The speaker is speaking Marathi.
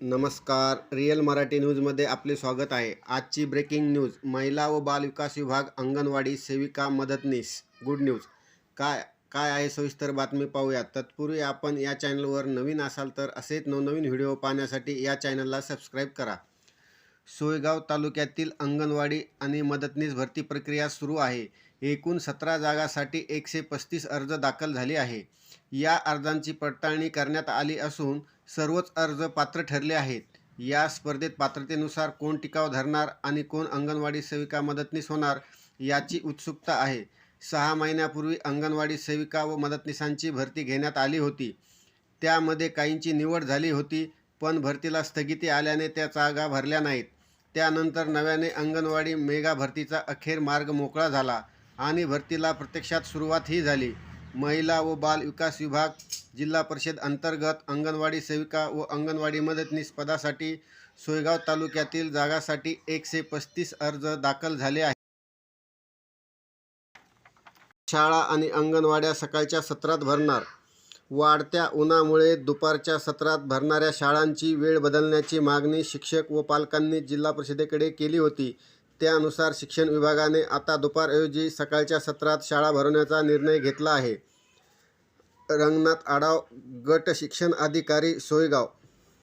नमस्कार. रिअल मराठी न्यूजमध्ये आपले स्वागत आहे. आजची ब्रेकिंग न्यूज महिला व बाल विकास विभाग अंगणवाडी सेविका मदतनीस गुड न्यूज. काय काय आहे सविस्तर बातमी पाहूया तत्पूर्वी आपण या चॅनलवर नवीन असाल तर असेच नवनवीन व्हिडिओ पाहण्यासाठी या चॅनलला सबस्क्राईब करा. सोयगाव तालुक्यातील अंगणवाडी आणि मदतनीस भरती प्रक्रिया सुरू आहे. एकूण सतरा जागासाठी एकशे पस्तीस अर्ज दाखल झाले आहे. या अर्जांची पडताळणी करण्यात आली असून सर्वच अर्ज पात्र ठरले आहेत. या स्पर्धेत पात्रतेनुसार कोण टिकाव धरणार आणि कोण अंगणवाडी सेविका मदतनीस होणार याची उत्सुकता आहे. सहा महिन्यापूर्वी अंगणवाडी सेविका व मदतनीसांची भरती घेण्यात आली होती. त्यामध्ये काहींची निवड झाली होती पण भरतीला स्थगिती आल्याने त्या जागा भरल्या नाहीत. त्यानंतर नव्याने अंगणवाडी मेगा भरतीचा अखेर मार्ग मोकळा झाला आणि भरतीला प्रत्यक्षात सुरुवातही झाली. महिला व बाल विकास विभाग जिल्हा परिषद अंतर्गत अंगणवाडी सेविका व अंगणवाडी मदतनीस पदासाठी सोयगाव तालुक्यातील जागासाठी एकशे पस्तीस अर्ज दाखल झाले आहेत. शाळा आणि अंगणवाड्या सकाळच्या सत्रात भरणार. वाढत्या उन्हामुळे दुपारच्या सत्रात भरणाऱ्या शाळांची वेळ बदलण्याची मागणी शिक्षक व पालकांनी जिल्हा परिषदेकडे केली होती. त्यानुसार शिक्षण विभागाने आता दुपारऐवजी सकाळच्या सत्रात शाळा भरवण्याचा निर्णय घेतला आहे. रंगनाथ आढाव गट शिक्षण अधिकारी सोयगाव